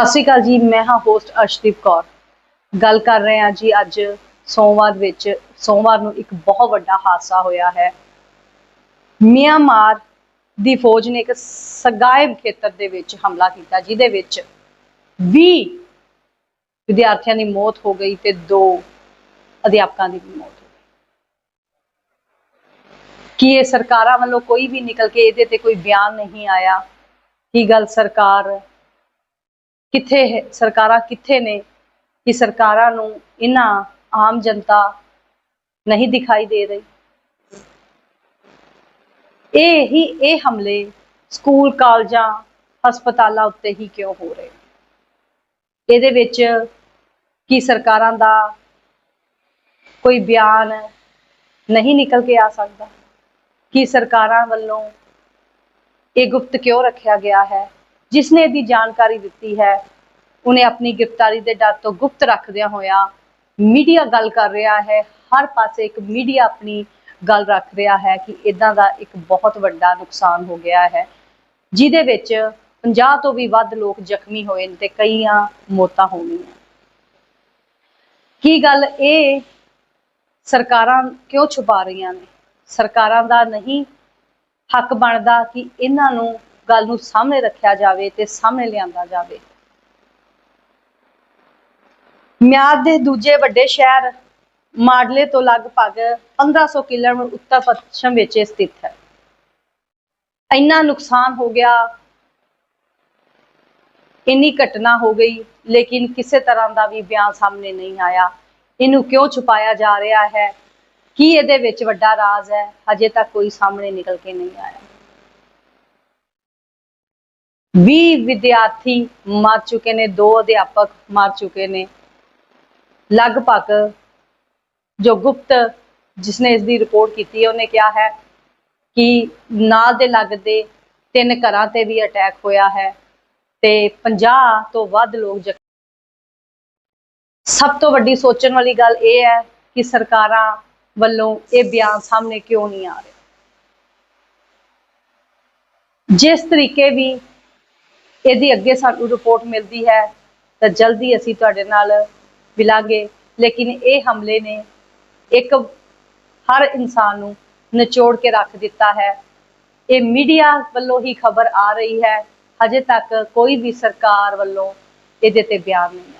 ਸਤਿ ਸ਼੍ਰੀ ਅਕਾਲ ਜੀ, ਮੈਂ ਹਾਂ ਹੋਸਟ ਅਰਸ਼ਦੀਪ ਕੌਰ। ਗੱਲ ਕਰ ਰਹੇ ਹਾਂ ਜੀ ਅੱਜ ਸੋਮਵਾਰ ਵਿੱਚ, ਸੋਮਵਾਰ ਨੂੰ ਇੱਕ ਬਹੁਤ ਵੱਡਾ ਹਾਦਸਾ ਹੋਇਆ ਹੈ। ਮਿਆਂਮਾਰ ਦੀ ਫੌਜ ਨੇ ਇੱਕ ਸਗਾਇਬ ਖੇਤਰ ਦੇ ਵਿੱਚ ਹਮਲਾ ਕੀਤਾ, ਜਿਹਦੇ ਵਿੱਚ 20 ਵਿਦਿਆਰਥੀਆਂ ਦੀ ਮੌਤ ਹੋ ਗਈ ਤੇ ਦੋ ਅਧਿਆਪਕਾਂ ਦੀ ਵੀ ਮੌਤ ਹੋ ਗਈ। ਕੀ ਇਹ ਸਰਕਾਰਾਂ ਵੱਲੋਂ ਕੋਈ ਵੀ ਨਿਕਲ ਕੇ ਇਹਦੇ ਤੇ ਕੋਈ ਬਿਆਨ ਨਹੀਂ ਆਇਆ? ਕੀ ਗੱਲ ਸਰਕਾਰ ਕਿੱਥੇ ਹੈ, ਸਰਕਾਰਾਂ ਕਿੱਥੇ ਨੇ ਕਿ ਸਰਕਾਰਾਂ ਨੂੰ ਇਹਨਾਂ ਆਮ ਜਨਤਾ ਨਹੀਂ ਦਿਖਾਈ ਦੇ ਰਹੀ? ਇਹ ਹੀ ਇਹ ਹਮਲੇ ਸਕੂਲ, ਕਾਲਜਾਂ, ਹਸਪਤਾਲਾਂ ਉੱਤੇ ਹੀ ਕਿਉਂ ਹੋ ਰਹੇ? ਇਹਦੇ ਵਿੱਚ ਕੀ ਸਰਕਾਰਾਂ ਦਾ ਕੋਈ ਬਿਆਨ ਨਹੀਂ ਨਿਕਲ ਕੇ ਆ ਸਕਦਾ? ਕਿ ਸਰਕਾਰਾਂ ਵੱਲੋਂ ਇਹ ਗੁਪਤ ਕਿਉਂ ਰੱਖਿਆ ਗਿਆ ਹੈ? ਜਿਸਨੇ ਇਹਦੀ ਜਾਣਕਾਰੀ ਦਿੱਤੀ ਹੈ, ਉਹਨੇ ਆਪਣੀ ਗ੍ਰਿਫਤਾਰੀ ਦੇ ਡਰ ਤੋਂ ਗੁਪਤ ਰੱਖਦਿਆਂ ਹੋਇਆ ਮੀਡੀਆ ਗੱਲ ਕਰ ਰਿਹਾ ਹੈ। ਹਰ ਪਾਸੇ ਇੱਕ ਮੀਡੀਆ ਆਪਣੀ ਗੱਲ ਰੱਖ ਰਿਹਾ ਹੈ ਕਿ ਇਦਾਂ ਦਾ ਇੱਕ ਬਹੁਤ ਵੱਡਾ ਨੁਕਸਾਨ ਹੋ ਗਿਆ ਹੈ, ਜਿਹਦੇ ਵਿੱਚ 50 ਤੋਂ ਵੀ ਵੱਧ ਲੋਕ ਜ਼ਖਮੀ ਹੋਏ ਨੇ ਤੇ ਕਈਆਂ ਮੌਤਾਂ ਹੋ ਗਈਆਂ ਕੀ ਗੱਲ ਇਹ ਸਰਕਾਰਾਂ ਕਿਉਂ ਛੁਪਾ ਰਹੀਆਂ ਨੇ? ਸਰਕਾਰਾਂ ਦਾ ਨਹੀਂ, ਹੱਕ ਬਣਦਾ ਕਿ ਇਹਨਾਂ ਨੂੰ ਗੱਲ ਨੂੰ ਸਾਹਮਣੇ ਰੱਖਿਆ ਜਾਵੇ ਤੇ ਸਾਹਮਣੇ ਲਿਆਂਦਾ ਜਾਵੇ। ਮਿਆਦ ਦੇ ਦੂਜੇ ਵੱਡੇ ਸ਼ਹਿਰ ਮਾਡਲੇ ਤੋਂ ਲਗਭਗ 1500 ਕਿਲੋਮੀਟਰ ਉੱਤਰ ਪੱਛਮ ਵਿੱਚ ਸਥਿਤ ਹੈ। ਇੰਨਾ ਨੁਕਸਾਨ ਹੋ ਗਿਆ, ਇੰਨੀ ਘਟਨਾ ਹੋ ਗਈ, ਲੇਕਿਨ ਕਿਸੇ ਤਰ੍ਹਾਂ ਦਾ ਵੀ ਬਿਆਨ ਸਾਹਮਣੇ ਨਹੀਂ ਆਇਆ। ਇਹਨੂੰ ਕਿਉਂ ਛੁਪਾਇਆ ਜਾ ਰਿਹਾ ਹੈ? ਕੀ ਇਹਦੇ ਵਿੱਚ ਵੱਡਾ ਰਾਜ਼ ਹੈ? ਹਜੇ ਤੱਕ ਕੋਈ ਸਾਹਮਣੇ ਨਿਕਲ ਕੇ ਨਹੀਂ ਆਇਆ। 20 ਵਿਦਿਆਰਥੀ ਮਰ ਚੁੱਕੇ ਨੇ, ਦੋ ਅਧਿਆਪਕ ਮਰ ਚੁੱਕੇ ਨੇ। ਲਗਭਗ ਜੋ ਗੁਪਤ ਜਿਸਨੇ ਇਸ ਦੀ ਰਿਪੋਰਟ ਕੀਤੀ ਹੈ, ਉਹਨੇ ਕਿਹਾ ਹੈ ਕਿ ਨਾਲ ਦੇ ਲੱਗਦੇ ਤਿੰਨ ਘਰਾਂ ਤੇ ਵੀ ਅਟੈਕ ਹੋਇਆ ਹੈ ਤੇ 50 ਤੋਂ ਵੱਧ ਲੋਕ ਸਭ ਤੋਂ ਵੱਡੀ ਸੋਚਣ ਵਾਲੀ ਗੱਲ ਇਹ ਹੈ ਕਿ ਸਰਕਾਰਾਂ ਵੱਲੋਂ ਇਹ ਬਿਆਨ ਸਾਹਮਣੇ ਕਿਉਂ ਨਹੀਂ ਆ ਰਿਹਾ। ਜਿਸ ਤਰੀਕੇ ਵੀ ਇਹਦੀ ਅੱਗੇ ਸਾਨੂੰ ਰਿਪੋਰਟ ਮਿਲਦੀ ਹੈ ਤਾਂ ਜਲਦੀ ਅਸੀਂ ਤੁਹਾਡੇ ਨਾਲ ਮਿਲਾਂਗੇ। ਲੇਕਿਨ ਇਹ ਹਮਲੇ ਨੇ ਇੱਕ ਹਰ ਇਨਸਾਨ ਨੂੰ ਨਿਚੋੜ ਕੇ ਰੱਖ ਦਿੱਤਾ ਹੈ। ਇਹ ਮੀਡੀਆ ਵੱਲੋਂ ਹੀ ਖਬਰ ਆ ਰਹੀ ਹੈ। ਹਜੇ ਤੱਕ ਕੋਈ ਵੀ ਸਰਕਾਰ ਵੱਲੋਂ ਇਹਦੇ ਤੇ ਬਿਆਨ ਨਹੀਂ ਹੈ।